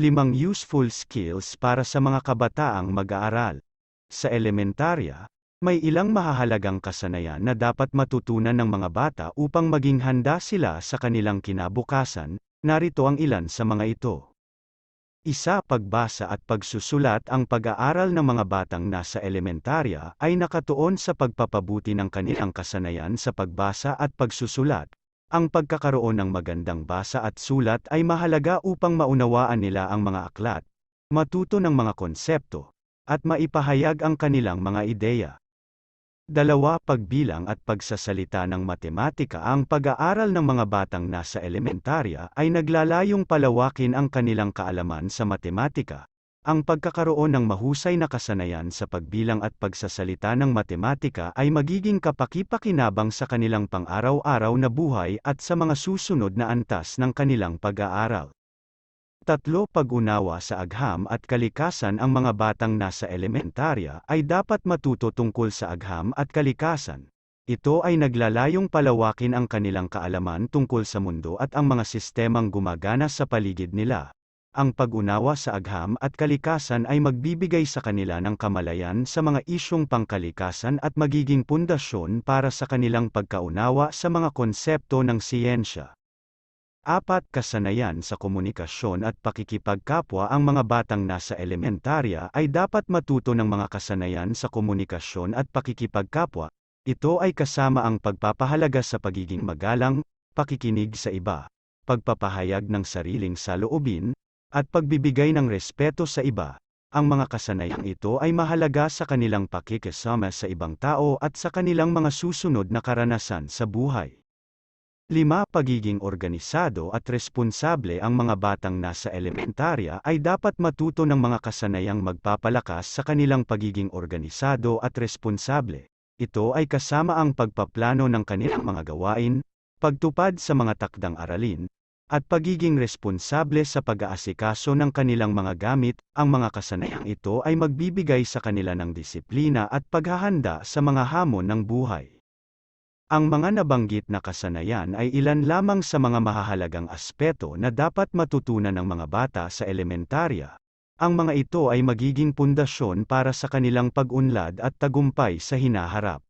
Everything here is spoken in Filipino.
Limang useful skills para sa mga kabataang mag-aaral. Sa elementarya, may ilang mahahalagang kasanayan na dapat matutunan ng mga bata upang maging handa sila sa kanilang kinabukasan, narito ang ilan sa mga ito. Isa, pagbasa at pagsusulat Ang pag-aaral ng mga batang nasa elementarya ay nakatuon sa pagpapabuti ng kanilang kasanayan sa pagbasa at pagsusulat. Ang pagkakaroon ng magandang basa at sulat ay mahalaga upang maunawaan nila ang mga aklat, matuto ng mga konsepto, at maipahayag ang kanilang mga ideya. Dalawa, pagbilang at pagsasalita ng matematika Ang pag-aaral ng mga batang nasa elementarya ay naglalayong palawakin ang kanilang kaalaman sa matematika. Ang pagkakaroon ng mahusay na kasanayan sa pagbilang at pagsasalita ng matematika ay magiging kapakipakinabang sa kanilang pang-araw-araw na buhay at sa mga susunod na antas ng kanilang pag-aaral. Tatlo pag-unawa sa agham at kalikasan Ang mga batang nasa elementarya ay dapat matuto tungkol sa agham at kalikasan. Ito ay naglalayong palawakin ang kanilang kaalaman tungkol sa mundo at ang mga sistemang gumagana sa paligid nila. Ang pag-unawa sa agham at kalikasan ay magbibigay sa kanila ng kamalayan sa mga isyong pangkalikasan at magiging pundasyon para sa kanilang pagkaunawa sa mga konsepto ng siyensya. Apat kasanayan sa komunikasyon at pakikipagkapwa Ang mga batang nasa elementarya ay dapat matuto ng mga kasanayan sa komunikasyon at pakikipagkapwa. Ito ay kasama ang pagpapahalaga sa pagiging magalang, pakikinig sa iba, pagpapahayag ng sariling saloobin, at pagbibigay ng respeto sa iba. Ang mga kasanayang ito ay mahalaga sa kanilang pakikisama sa ibang tao at sa kanilang mga susunod na karanasan sa buhay. 5. Pagiging organisado at responsable Ang mga batang nasa elementarya ay dapat matuto ng mga kasanayang magpapalakas sa kanilang pagiging organisado at responsable. Ito ay kasama ang pagpaplano ng kanilang mga gawain, pagtupad sa mga takdang aralin, at pagiging responsable sa pag-aasikaso ng kanilang mga gamit. Ang mga kasanayang ito ay magbibigay sa kanila ng disiplina at paghahanda sa mga hamon ng buhay. Ang mga nabanggit na kasanayan ay ilan lamang sa mga mahahalagang aspeto na dapat matutunan ng mga bata sa elementarya. Ang mga ito ay magiging pundasyon para sa kanilang pag-unlad at tagumpay sa hinaharap.